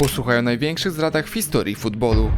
Posłuchaj o największych zdradach w historii futbolu.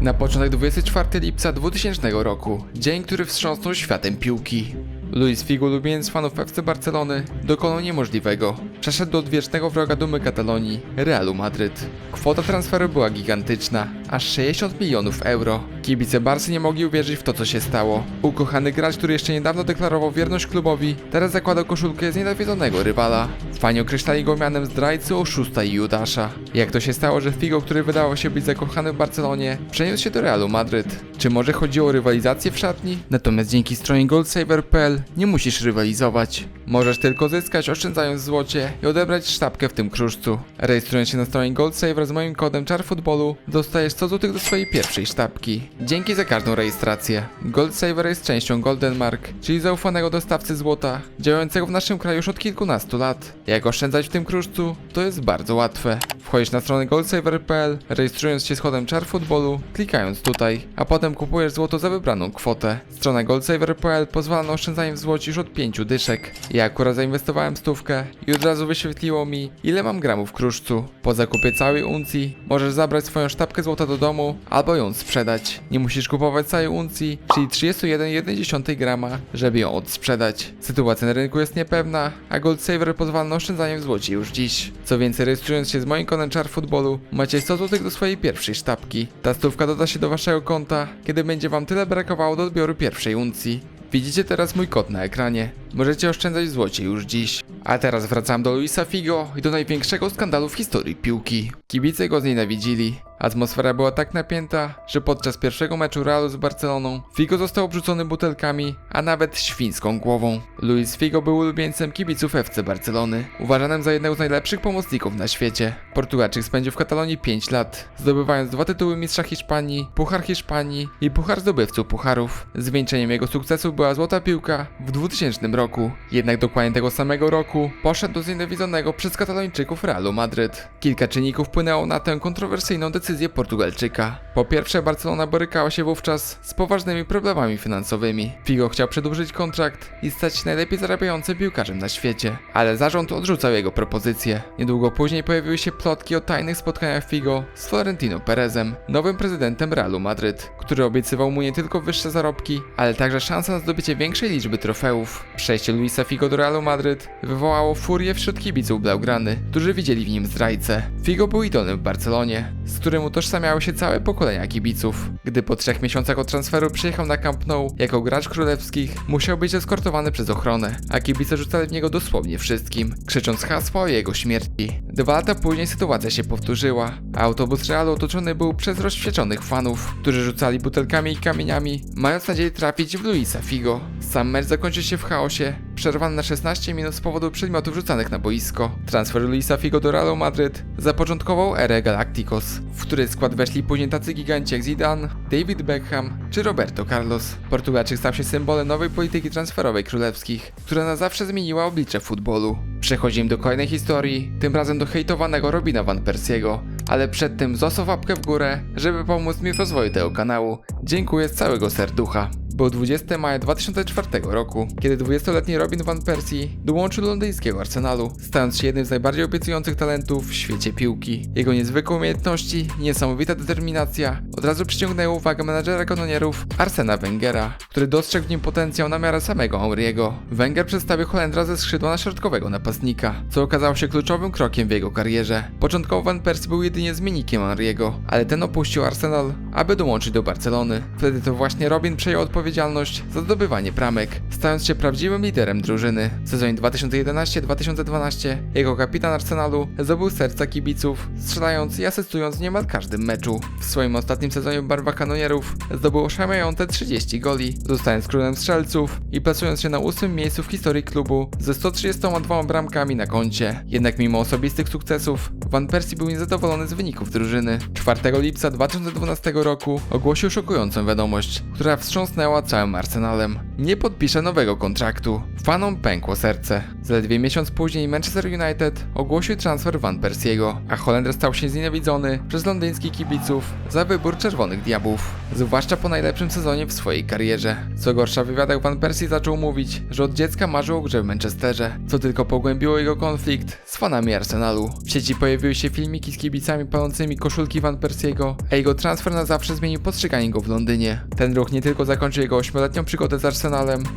Na początek 24 lipca 2000 roku, dzień, który wstrząsnął światem piłki. Luis Figo, ulubieniec fanów FC Barcelony, dokonał niemożliwego. Przeszedł do odwiecznego wroga dumy Katalonii, Realu Madryt. Kwota transferu była gigantyczna, aż 60 milionów euro. Kibice Barsy nie mogli uwierzyć w to, co się stało. Ukochany gracz, który jeszcze niedawno deklarował wierność klubowi, teraz zakładał koszulkę znienawidzonego rywala. Fani określali go mianem zdrajcy, oszusta i Judasza. Jak to się stało, że Figo, który wydawał się być zakochany w Barcelonie, przeniósł się do Realu Madryt? Czy może chodziło o rywalizację w szatni? Natomiast dzięki stronie goldsaver.pl nie musisz rywalizować. Możesz tylko zyskać oszczędzając złocie i odebrać sztabkę w tym kruszcu. Rejestrując się na stronie Goldsaver z moim kodem CHARFUTBOLu dostajesz 100 zł do swojej pierwszej sztabki. Dzięki za każdą rejestrację. Goldsaver jest częścią Golden Mark, czyli zaufanego dostawcy złota, działającego w naszym kraju już od kilkunastu lat. Jak oszczędzać w tym kruszcu? To jest bardzo łatwe. Wchodzisz na stronę goldsaver.pl, rejestrując się z kodem CHARFUTBOLu, klikając tutaj, a potem kupujesz złoto za wybraną kwotę. Strona goldsaver.pl pozwala na oszczędzanie złocie już od 5 dyszek. Ja akurat zainwestowałem stówkę i od razu wyświetliło mi, ile mam gramów kruszcu. Po zakupie całej uncji możesz zabrać swoją sztabkę złota do domu albo ją sprzedać. Nie musisz kupować całej uncji, czyli 31,1 grama, żeby ją odsprzedać. Sytuacja na rynku jest niepewna, a Goldsaver pozwala na oszczędzanie w złocie już dziś. Co więcej, rejestrując się z moim kodem Char Futbolu, macie 100 zł do swojej pierwszej sztabki. Ta stówka doda się do waszego konta, kiedy będzie wam tyle brakowało do odbioru pierwszej uncji. Widzicie teraz mój kod na ekranie. Możecie oszczędzać złocie już dziś. A teraz wracam do Luisa Figo i do największego skandalu w historii piłki. Kibice go znienawidzili. Atmosfera była tak napięta, że podczas pierwszego meczu Realu z Barceloną Figo został obrzucony butelkami, a nawet świńską głową. Luis Figo był ulubieńcem kibiców FC Barcelony, uważanym za jednego z najlepszych pomocników na świecie. Portugalczyk spędził w Katalonii 5 lat, zdobywając dwa tytuły mistrza Hiszpanii, Puchar Hiszpanii i Puchar zdobywców pucharów. Zwieńczeniem jego sukcesu była złota piłka w 2000 roku. Jednak dokładnie tego samego roku poszedł do znienawidzonego przez Katalończyków Realu Madryt. Kilka czynników wpłynęło na tę kontrowersyjną decyzję Portugalczyka. Po pierwsze, Barcelona borykała się wówczas z poważnymi problemami finansowymi. Figo chciał przedłużyć kontrakt i stać się najlepiej zarabiającym piłkarzem na świecie, ale zarząd odrzucał jego propozycję. Niedługo później pojawiły się plotki o tajnych spotkaniach Figo z Florentino Perezem, nowym prezydentem Realu Madryt, który obiecywał mu nie tylko wyższe zarobki, ale także szansę na zdobycie większej liczby trofeów. Przejście Luisa Figo do Realu Madryt wywołało furię wśród kibiców Blaugrany, którzy widzieli w nim zdrajcę. Figo był idolem w Barcelonie, z którym utożsamiało się całe pokolenia kibiców. Gdy po trzech miesiącach od transferu przyjechał na Camp Nou jako gracz królewskich, musiał być eskortowany przez ochronę, a kibice rzucali w niego dosłownie wszystkim, krzycząc hasło o jego śmierci. Dwa lata później sytuacja się powtórzyła, a autobus Realu otoczony był przez rozświeczonych fanów, którzy rzucali butelkami i kamieniami, mając nadzieję trafić w Luisa Figo. Sam mecz zakończył się w chaosie, przerwany na 16 minut z powodu przedmiotów rzucanych na boisko. Transfer Luisa Figo do Realu Madryt zapoczątkował erę Galacticos, w której skład weszli później tacy giganci jak Zidane, David Beckham czy Roberto Carlos. Portugalczyk stał się symbolem nowej polityki transferowej królewskich, która na zawsze zmieniła oblicze futbolu. Przechodzimy do kolejnej historii, tym razem do hejtowanego Robina Van Persiego, ale przed tym zostaw łapkę w górę, żeby pomóc mi w rozwoju tego kanału. Dziękuję z całego serducha. Był 20 maja 2004 roku, kiedy 20-letni Robin Van Persie dołączył do londyńskiego Arsenalu, stając się jednym z najbardziej obiecujących talentów w świecie piłki. Jego niezwykłe umiejętności niesamowita determinacja od razu przyciągnęły uwagę menadżera kanonierów Arsena Wengera, który dostrzegł w nim potencjał na miarę samego Henry'ego. Wenger przedstawił Holendra ze skrzydła na środkowego napastnika, co okazało się kluczowym krokiem w jego karierze. Początkowo Van Persie był jedynie zmiennikiem Henry'ego, ale ten opuścił Arsenal, aby dołączyć do Barcelony. Wtedy to właśnie Robin przejął odpowiedzialność za zdobywanie bramek, stając się prawdziwym liderem drużyny. W sezonie 2011-2012 jego kapitan Arsenalu zdobył serca kibiców, strzelając i asystując niemal każdym meczu. W swoim ostatnim sezonie w barwach kanonierów zdobył oszałamiające 30 goli, zostając królem strzelców i plasując się na ósmym miejscu w historii klubu ze 132 bramkami na koncie. Jednak mimo osobistych sukcesów, Van Persie był niezadowolony z wyników drużyny. 4 lipca 2012 roku ogłosił szokującą wiadomość, która wstrząsnęła całym Arsenalem. Nie podpisze nowego kontraktu. Fanom pękło serce. Zaledwie miesiąc później Manchester United ogłosił transfer Van Persiego, a Holender stał się znienawidzony przez londyńskich kibiców za wybór Czerwonych Diabłów, zwłaszcza po najlepszym sezonie w swojej karierze. Co gorsza w wywiadach Van Persie zaczął mówić, że od dziecka marzył o grze w Manchesterze, co tylko pogłębiło jego konflikt z fanami Arsenalu. W sieci pojawiły się filmiki z kibicami palącymi koszulki Van Persiego, a jego transfer na zawsze zmienił postrzeganie go w Londynie. Ten ruch nie tylko zakończył jego ośmioletnią przygodę z Arsenalem,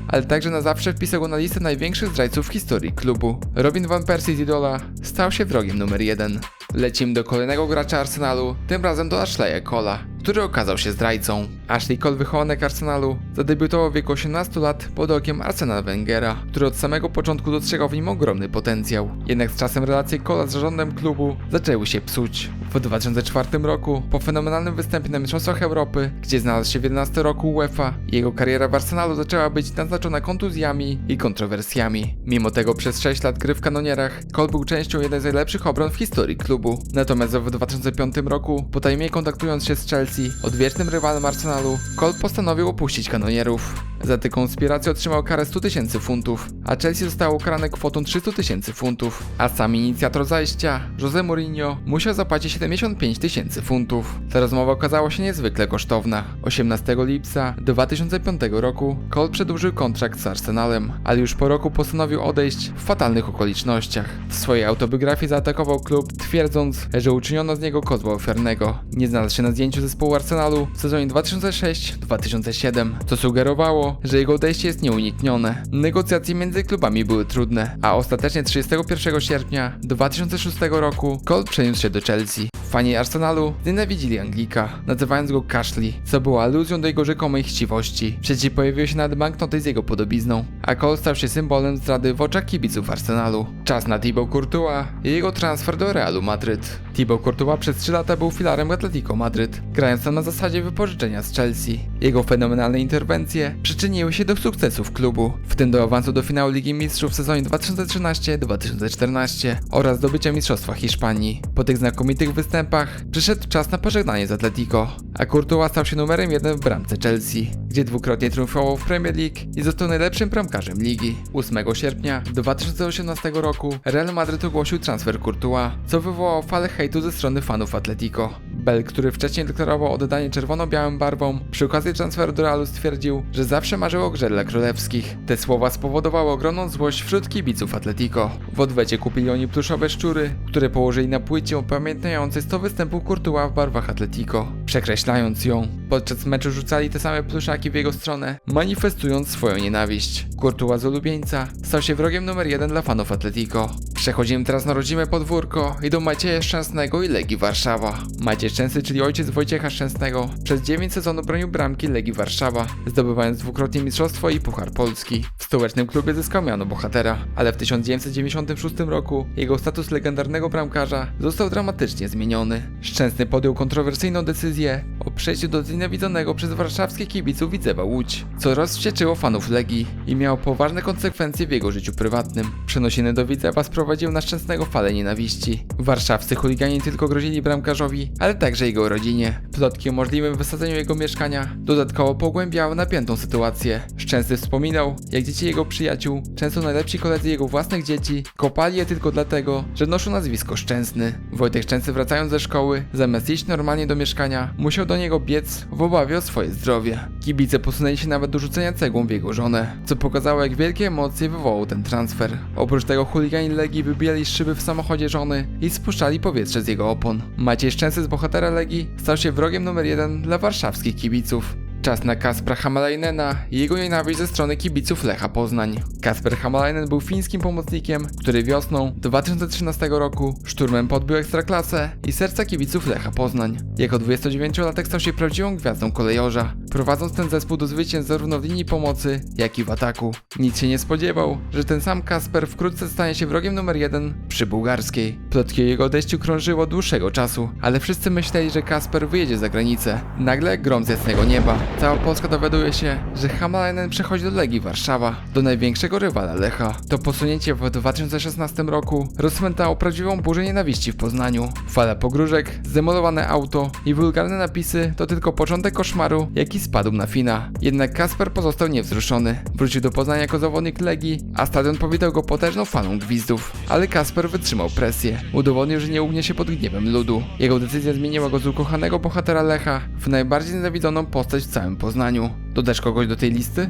ale także na zawsze wpisał go na listę największych zdrajców w historii klubu. Robin Van Persie Idola stał się wrogiem numer jeden. Lecimy do kolejnego gracza Arsenalu, tym razem do Ashleya Cole'a, który okazał się zdrajcą. Ashley Cole, wychowanek Arsenalu, zadebiutował w wieku 18 lat pod okiem Arsena Wengera, który od samego początku dostrzegał w nim ogromny potencjał. Jednak z czasem relacje Cole'a z zarządem klubu zaczęły się psuć. W 2004 roku, po fenomenalnym występie na Mistrzostwach Europy, gdzie znalazł się w 11 roku UEFA, jego kariera w Arsenalu zaczęła być naznaczona kontuzjami i kontrowersjami. Mimo tego przez 6 lat gry w kanonierach, Cole był częścią jednej z najlepszych obron w historii klubu. Natomiast w 2005 roku, potajemnie kontaktując się z Chelsea, odwiecznym rywalem Arsenalu, Cole postanowił opuścić kanonierów. Za tę konspirację otrzymał karę 100 tysięcy funtów, a Chelsea zostało ukarane kwotą 300 tysięcy funtów, a sam inicjator zajścia, Jose Mourinho, musiał zapłacić 75 tysięcy funtów. Ta rozmowa okazała się niezwykle kosztowna. 18 lipca 2005 roku Cole przedłużył kontrakt z Arsenalem, ale już po roku postanowił odejść w fatalnych okolicznościach. W swojej autobiografii zaatakował klub, twierdząc, że uczyniono z niego kozła ofiarnego. Nie znalazł się na zdjęciu zespołu Arsenalu w sezonie 2006-2007, co sugerowało, że jego odejście jest nieuniknione. Negocjacje między klubami były trudne, a ostatecznie 31 sierpnia 2006 roku Cole przeniósł się do Chelsea. Fani Arsenalu nienawidzili Anglika, nazywając go Cashley, co było aluzją do jego rzekomej chciwości. W sieci pojawiły się nawet banknoty z jego podobizną, a Cole stał się symbolem zdrady w oczach kibiców Arsenalu. Czas na Thibaut Courtois i jego transfer do Realu Madryt. Thibaut Courtois przez 3 lata był filarem Atletico Madryt, grając tam na zasadzie wypożyczenia z Chelsea. Jego fenomenalne interwencje przyczyniły się do sukcesów klubu, w tym do awansu do finału Ligi Mistrzów w sezonie 2013-2014 oraz zdobycia Mistrzostwa Hiszpanii. Po tych znakomitych występach przyszedł czas na pożegnanie z Atletico, a Courtois stał się numerem jeden w bramce Chelsea, gdzie dwukrotnie triumfował w Premier League i został najlepszym bramkarzem ligi. 8 sierpnia 2018 roku Real Madrid ogłosił transfer Courtois, co wywołało falę hejtu ze strony fanów Atletico. Bell, który wcześniej deklarował oddanie czerwono-białym barwom, przy okazji transferu do Realu stwierdził, że zawsze marzył o grze dla królewskich. Te słowa spowodowały ogromną złość wśród kibiców Atletico. W odwecie kupili oni pluszowe szczury, które położyli na płycie upamiętniającej 100 występów Courtois w barwach Atletico, przekreślając ją. Podczas meczu rzucali te same pluszaki w jego stronę, manifestując swoją nienawiść. Courtois z ulubieńca stał się wrogiem numer jeden dla fanów Atletico. Przechodzimy teraz na rodzime podwórko i do Macieja Szczęsnego i Legii Warszawa. Maciej Szczęsny, czyli ojciec Wojciecha Szczęsnego, przez 9 sezonów bronił bramki Legii Warszawa, zdobywając dwukrotnie mistrzostwo i Puchar Polski. W stołecznym klubie zyskał miano bohatera, ale w 1996 roku jego status legendarnego bramkarza został dramatycznie zmieniony. Szczęsny podjął kontrowersyjną decyzję o przejściu do znienawidzonego przez warszawskich kibiców Widzewa Łódź, co rozwścieczyło fanów Legii i miało poważne konsekwencje w jego życiu prywatnym. Przenosiny do Widzewa sprowadził na Szczęsnego falę nienawiści. Warszawscy chuligani nie tylko grozili bramkarzowi, ale także jego rodzinie. Plotki o możliwym wysadzeniu jego mieszkania dodatkowo pogłębiały napiętą sytuację. Szczęsny wspominał, jak dzieci jego przyjaciół, często najlepsi koledzy jego własnych dzieci, kopali je tylko dlatego, że noszą nazwisko Szczęsny. Wojtek Szczęsny wracając ze szkoły, zamiast iść normalnie do mieszkania, musiał do niego biec w obawie o swoje zdrowie. Kibice posunęli się nawet do rzucenia cegłą w jego żonę, co pokazało jak wielkie emocje wywołał ten transfer. Oprócz tego chuligani Legii wybijali szyby w samochodzie żony i spuszczali powietrze z jego opon. Maciej Szczęsny z bohatera Legii stał się wrogiem numer jeden dla warszawskich kibiców. Czas na Kaspra Hamalajnena i jego nienawiść ze strony kibiców Lecha Poznań. Kasper Hamalainen był fińskim pomocnikiem, który wiosną 2013 roku szturmem podbił Ekstraklasę i serca kibiców Lecha Poznań. Jako 29-latek stał się prawdziwą gwiazdą kolejorza, prowadząc ten zespół do zwycięstw zarówno w linii pomocy, jak i w ataku. Nic się nie spodziewał, że ten sam Kasper wkrótce stanie się wrogiem numer jeden przy bułgarskiej. Plotki o jego odejściu krążyło od dłuższego czasu, ale wszyscy myśleli, że Kasper wyjedzie za granicę. Nagle grom z jasnego nieba. Cała Polska dowiaduje się, że Hamalainen przechodzi do Legii Warszawa, do największego rywala Lecha. To posunięcie w 2016 roku rozpętało prawdziwą burzę nienawiści w Poznaniu. Fala pogróżek, zdemolowane auto i wulgarne napisy to tylko początek koszmaru, jaki spadł na Fina. Jednak Kasper pozostał niewzruszony. Wrócił do Poznania jako zawodnik Legii, a stadion powitał go potężną falą gwizdów. Ale Kasper wytrzymał presję. Udowodnił, że nie ugnie się pod gniewem ludu. Jego decyzja zmieniła go z ukochanego bohatera Lecha w najbardziej nienawidzoną postać w całym Poznaniu. Dodasz kogoś do tej listy?